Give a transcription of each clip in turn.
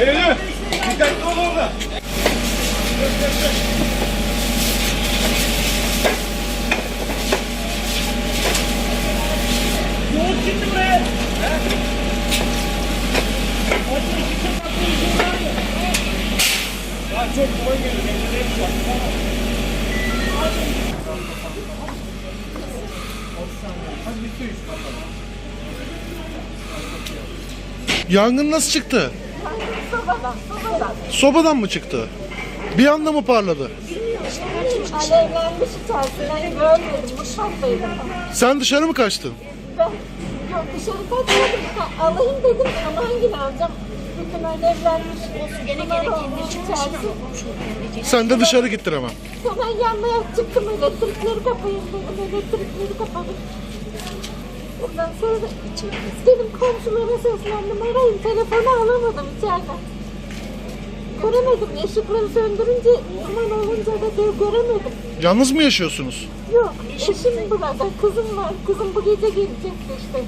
Dikkatli ol orada. Yoğurt çıktı buraya. Daha çok duman geliyor. Kendine yapacak. Yangın nasıl çıktı? Sobadan, sobadan. Mı çıktı? Bir anda mı parladı? Alevlenmiş içerisinden görmedim. Mutfaktaydım. Sen dışarı mı kaçtın? Ben yok dışarı kaçmadım. Ha, alayım dedim ama hangini alacağım? Bütün alevlenmiş. Gene gene içerisi. Sen de dışarı gittin hemen. Hemen yanmaya çıktım. Elektrikleri kapayın dedim. Elektrikleri kapadım. Ondan sonra da dedim komşulara seslendim. Arayın telefonu alamadım içeriden. Göremedim. Işıkları söndürünce duman olunca da gö- göremedim. Yalnız mı yaşıyorsunuz? Yok, eşim burada, kızım var. Kızım bu gece gelecekti işte.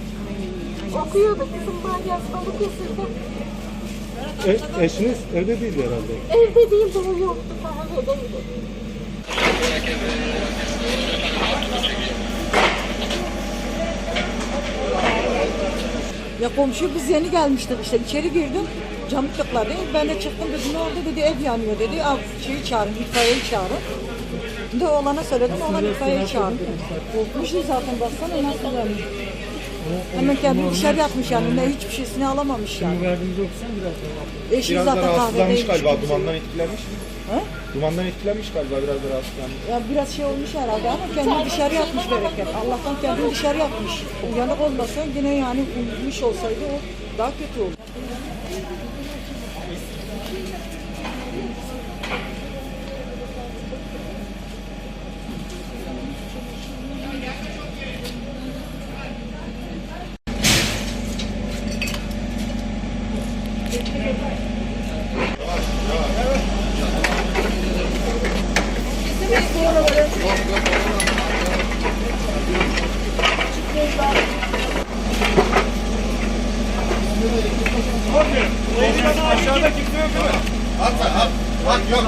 Okuyordu, kızım var yazmalı kesildi. E, eşiniz evde değil herhalde. Evde değildi, o yoktu, kahvedeydi. Ya komşu biz yeni gelmiştik işte içeri girdim camı tıkladı. Ben de çıktım dedim ne oldu dedi ev yanıyor dedi. Al şeyi çağırın itfaiyeyi çağırın. De oğlana söyledim oğlan itfaiyeyi çağırdı. Korkmuştu zaten baksana nasıl yanıyor. Hemen kendini dışarı yatmış yani ne hiçbir şeysini alamamış yani. Yardımcı olsun biraz daha. Eşi Biraz da zaten rahatsızlanmış kahvedeymiş. galiba. Dumandan etkilenmiş mi? He? Dumandan etkilenmiş galiba biraz da rahatsızlanmış. Ya biraz şey olmuş herhalde ama kendini dışarı yatmış bereket. Allah'tan kendini dışarı yatmış. Uyanık olmasa yine yani uyumuş olsaydı o daha kötü olur. Aşağıda kimse yok değil mi? At at. At yok.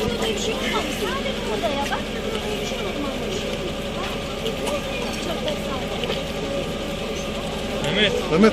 Burada bir şey olmamış. Sadece burada ya. Bak burada bir şey olmamış. Çok da sağ ol. Mehmet.